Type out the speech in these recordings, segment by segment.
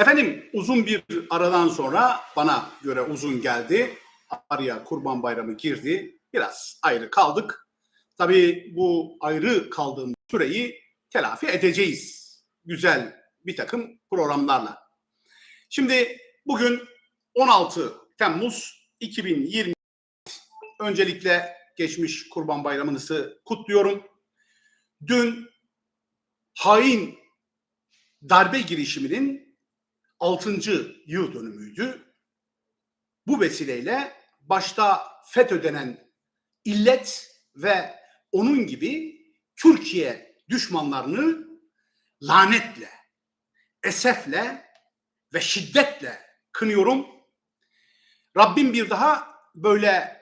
Efendim uzun bir aradan sonra bana göre uzun geldi. Araya Kurban Bayramı girdi. Biraz ayrı kaldık. Tabii bu ayrı kaldığım süreyi telafi edeceğiz. Güzel bir takım programlarla. Şimdi bugün 16 Temmuz 2020. Öncelikle geçmiş Kurban Bayramınızı kutluyorum. Dün hain darbe girişiminin 6. yıl dönümüydü. Bu vesileyle başta FETÖ denen illet ve onun gibi Türkiye düşmanlarını lanetle, esefle ve şiddetle kınıyorum. Rabbim bir daha böyle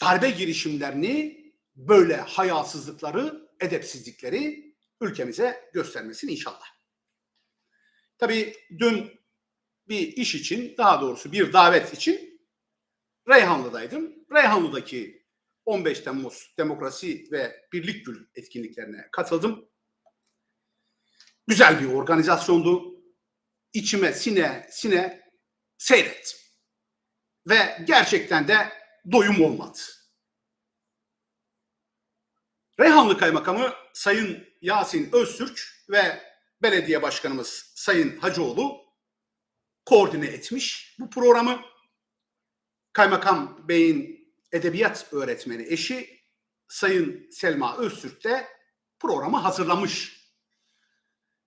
darbe girişimlerini, böyle hayasızlıkları, edepsizlikleri ülkemize göstermesin inşallah. Tabii dün bir iş için, daha doğrusu bir davet için Reyhanlı'daydım. Reyhanlı'daki 15 Temmuz Demokrasi ve Birlik Gül etkinliklerine katıldım. Güzel bir organizasyondu. İçime sine sine seyrettim. Ve gerçekten de doyum olmadı. Reyhanlı Kaymakamı Sayın Yasin Öztürk ve Belediye Başkanımız Sayın Hacıoğlu koordine etmiş bu programı. Kaymakam Bey'in edebiyat öğretmeni eşi Sayın Selma Öztürk de programı hazırlamış.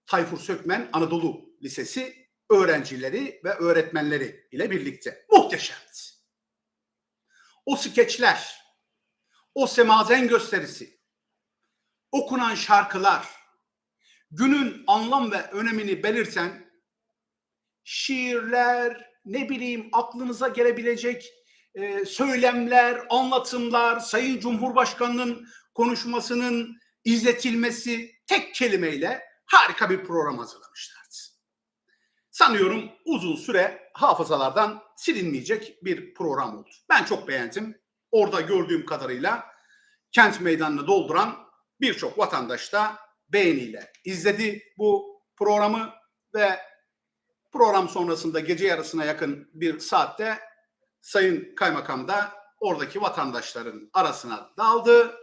Tayfur Sökmen Anadolu Lisesi öğrencileri ve öğretmenleri ile birlikte. Muhteşemdi. O skeçler, o semazen gösterisi, okunan şarkılar, günün anlam ve önemini belirten şiirler, ne bileyim aklınıza gelebilecek e, söylemler, anlatımlar, Sayın Cumhurbaşkanı'nın konuşmasının izletilmesi tek kelimeyle harika bir program hazırlamışlardı. Sanıyorum uzun süre hafızalardan silinmeyecek bir program oldu. Ben çok beğendim. Orada gördüğüm kadarıyla kent meydanını dolduran birçok vatandaş da beğeniyle izledi bu programı ve program sonrasında gece yarısına yakın bir saatte Sayın Kaymakam da oradaki vatandaşların arasına daldı.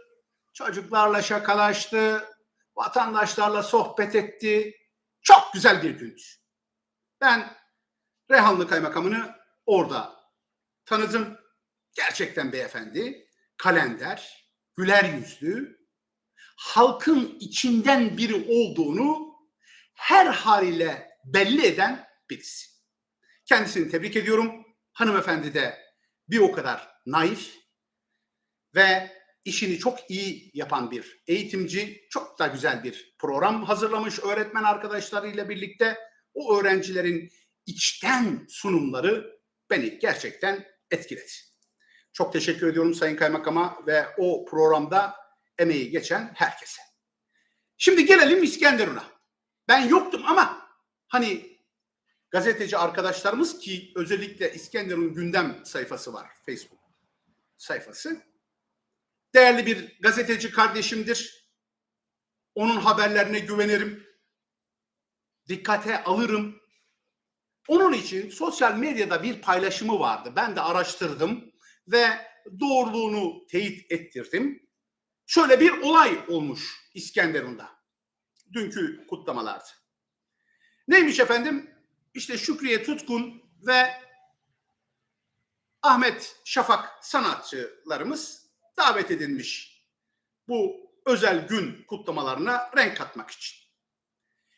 Çocuklarla şakalaştı, vatandaşlarla sohbet etti. Çok güzel bir gündü. Ben Reyhanlı Kaymakamını orada tanıdım. Gerçekten beyefendi, kalender, güler yüzlü, halkın içinden biri olduğunu her haliyle belli eden birisi. Kendisini tebrik ediyorum. Hanımefendi de bir o kadar naif ve işini çok iyi yapan bir eğitimci. Çok da güzel bir program hazırlamış öğretmen arkadaşlarıyla birlikte. O öğrencilerin içten sunumları beni gerçekten etkiledi. Çok teşekkür ediyorum Sayın Kaymakam'a ve o programda emeği geçen herkese. Şimdi gelelim İskenderun'a. Ben yoktum ama hani gazeteci arkadaşlarımız ki özellikle İskenderun gündem sayfası var Facebook sayfası. Değerli bir gazeteci kardeşimdir. Onun haberlerine güvenirim. Dikkate alırım. Onun için sosyal medyada bir paylaşımı vardı. Ben de araştırdım ve doğruluğunu teyit ettirdim. Şöyle bir olay olmuş İskenderun'da. Dünkü kutlamalarda. Neymiş efendim? İşte Şükriye Tutkun ve Ahmet Şafak sanatçılarımız davet edilmiş bu özel gün kutlamalarına renk katmak için.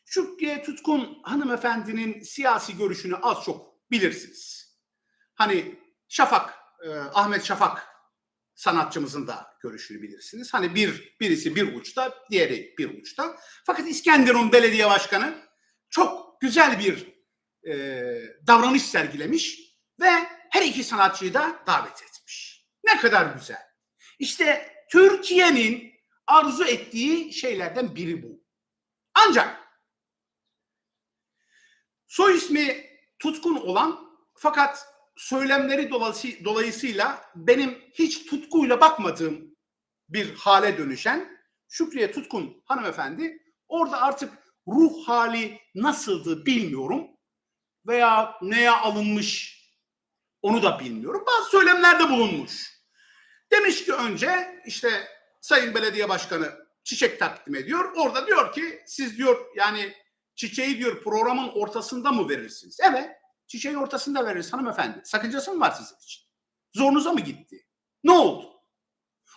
Şükriye Tutkun hanımefendinin siyasi görüşünü az çok bilirsiniz. Hani Şafak, e, Ahmet Şafak sanatçımızın da görüşünü bilirsiniz. Hani bir birisi bir uçta, diğeri bir uçta. Fakat İskenderun Belediye Başkanı çok güzel bir e, davranış sergilemiş ve her iki sanatçıyı da davet etmiş. Ne kadar güzel. İşte Türkiye'nin arzu ettiği şeylerden biri bu. Ancak soy ismi tutkun olan fakat söylemleri dolayısıyla benim hiç tutkuyla bakmadığım bir hale dönüşen Şükriye Tutkun hanımefendi orada artık ruh hali nasıldı bilmiyorum veya neye alınmış onu da bilmiyorum. Bazı söylemlerde bulunmuş. Demiş ki önce işte Sayın Belediye Başkanı çiçek takdim ediyor. Orada diyor ki siz diyor yani çiçeği diyor programın ortasında mı verirsiniz? Evet çiçeği ortasında veririz hanımefendi. Sakıncası mı var sizin için? Zorunuza mı gitti? Ne oldu?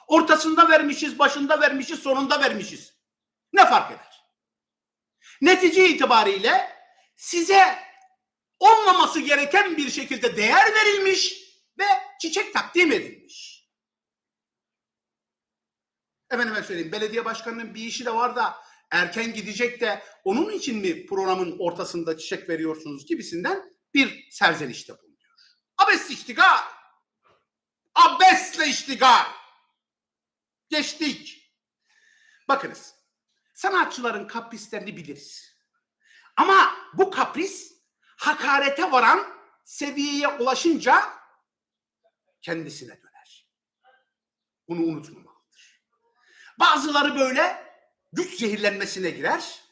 Ortasında vermişiz, başında vermişiz, sonunda vermişiz. Ne fark eder? Netice itibariyle size olmaması gereken bir şekilde değer verilmiş ve çiçek takdim edilmiş. Efendime söyleyeyim belediye başkanının bir işi de var da erken gidecek de onun için mi programın ortasında çiçek veriyorsunuz gibisinden bir serzenişte bulunuyor. Abes iştigal. Abesle iştigal. Geçtik. Bakınız sanatçıların kaprislerini biliriz. Ama bu kapris hakarete varan seviyeye ulaşınca kendisine döner. Bunu unutmamalıdır. Bazıları böyle güç zehirlenmesine girer.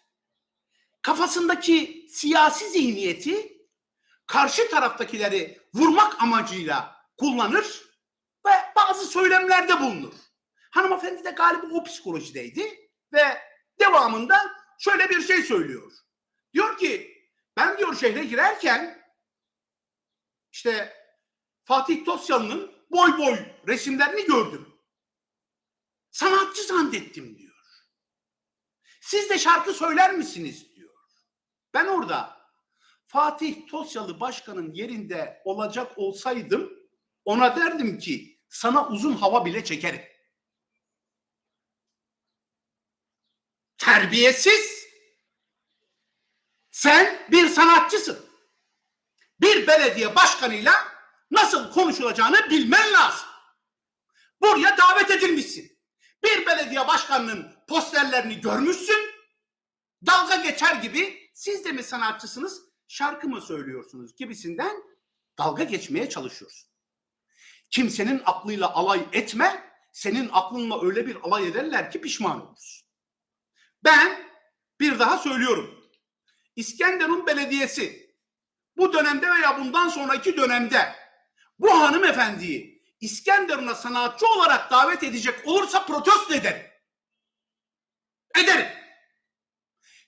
Kafasındaki siyasi zihniyeti karşı taraftakileri vurmak amacıyla kullanır ve bazı söylemlerde bulunur. Hanımefendi de galiba o psikolojideydi ve devamında şöyle bir şey söylüyor. Diyor ki ben diyor şehre girerken işte Fatih Tosyalı'nın boy boy resimlerini gördüm. Sanatçı zannettim diyor. Siz de şarkı söyler misiniz diyor. Ben orada Fatih Tosyalı başkanın yerinde olacak olsaydım ona derdim ki sana uzun hava bile çekerim. Terbiyesiz. Sen bir sanatçısın. Bir belediye başkanıyla nasıl konuşulacağını bilmen lazım. Buraya davet edilmişsin. Bir belediye başkanının posterlerini görmüşsün. Dalga geçer gibi siz de mi sanatçısınız, şarkı mı söylüyorsunuz gibisinden dalga geçmeye çalışıyorsun. Kimsenin aklıyla alay etme, senin aklınla öyle bir alay ederler ki pişman olursun. Ben bir daha söylüyorum. İskenderun Belediyesi bu dönemde veya bundan sonraki dönemde bu hanımefendiyi İskenderun'a sanatçı olarak davet edecek olursa protesto ederim. Ederim.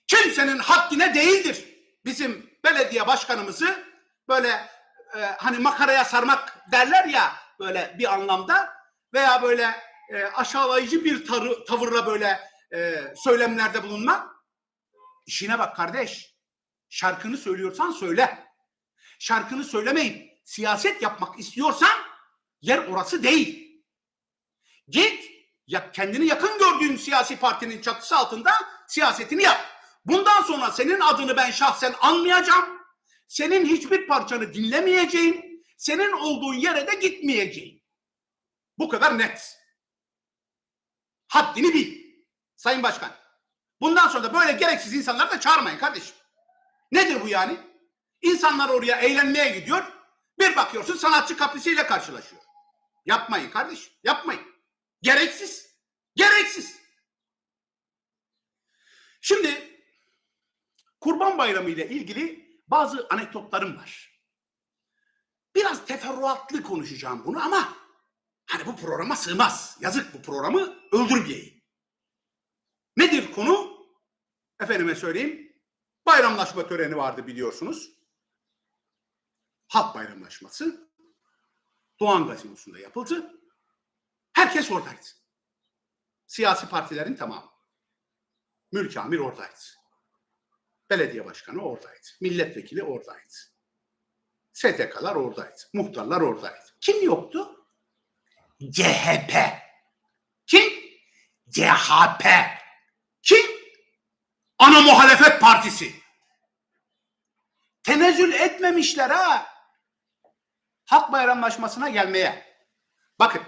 Kimsenin haddine değildir bizim belediye başkanımızı böyle e, hani makaraya sarmak derler ya böyle bir anlamda veya böyle e, aşağılayıcı bir tarı, tavırla böyle e, söylemlerde bulunmak. İşine bak kardeş. Şarkını söylüyorsan söyle. Şarkını söylemeyip siyaset yapmak istiyorsan yer orası değil. Git ya kendini yakın gördüğün siyasi partinin çatısı altında siyasetini yap. Bundan sonra senin adını ben şahsen anmayacağım. Senin hiçbir parçanı dinlemeyeceğim. Senin olduğun yere de gitmeyeceğim. Bu kadar net. Haddini bil. Sayın Başkan. Bundan sonra da böyle gereksiz insanları da çağırmayın kardeşim. Nedir bu yani? İnsanlar oraya eğlenmeye gidiyor. Bir bakıyorsun sanatçı kaprisiyle karşılaşıyor. Yapmayın kardeşim. Yapmayın. Gereksiz. Gereksiz. Şimdi Kurban Bayramı ile ilgili bazı anekdotlarım var. Biraz teferruatlı konuşacağım bunu ama hani bu programa sığmaz. Yazık bu programı öldürmeyeyim. Nedir konu? Efendime söyleyeyim. Bayramlaşma töreni vardı biliyorsunuz. Halk bayramlaşması. Doğan Gazinosu'nda yapıldı. Herkes oradaydı. Siyasi partilerin tamamı. Mülki Amir oradaydı. Belediye başkanı oradaydı. Milletvekili oradaydı. STK'lar oradaydı. Muhtarlar oradaydı. Kim yoktu? CHP. Kim? CHP. Kim? Ana muhalefet partisi. Tenezzül etmemişler ha. Halk bayramlaşmasına gelmeye. Bakın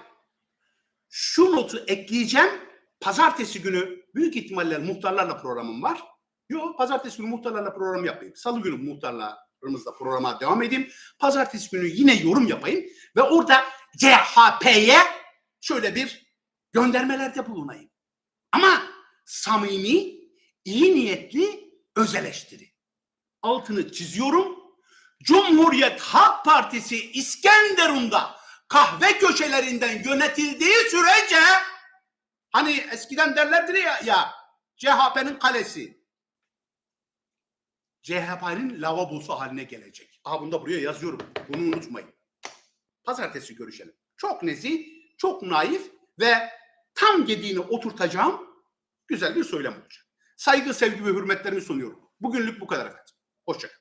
şu notu ekleyeceğim. Pazartesi günü büyük ihtimalle muhtarlarla programım var. Yok pazartesi günü muhtarlarla program yapayım. Salı günü muhtarlarımızla programa devam edeyim. Pazartesi günü yine yorum yapayım. Ve orada CHP'ye şöyle bir göndermelerde bulunayım. Ama samimi, iyi niyetli öz eleştiri. Altını çiziyorum. Cumhuriyet Halk Partisi İskenderun'da kahve köşelerinden yönetildiği sürece hani eskiden derlerdi ya, ya CHP'nin kalesi CHP'nin lavabosu haline gelecek. Aha bunu da buraya yazıyorum. Bunu unutmayın. Pazartesi görüşelim. Çok nezih, çok naif ve tam gediğini oturtacağım güzel bir söylem olacak. Saygı, sevgi ve hürmetlerimi sunuyorum. Bugünlük bu kadar efendim. Hoşçakalın.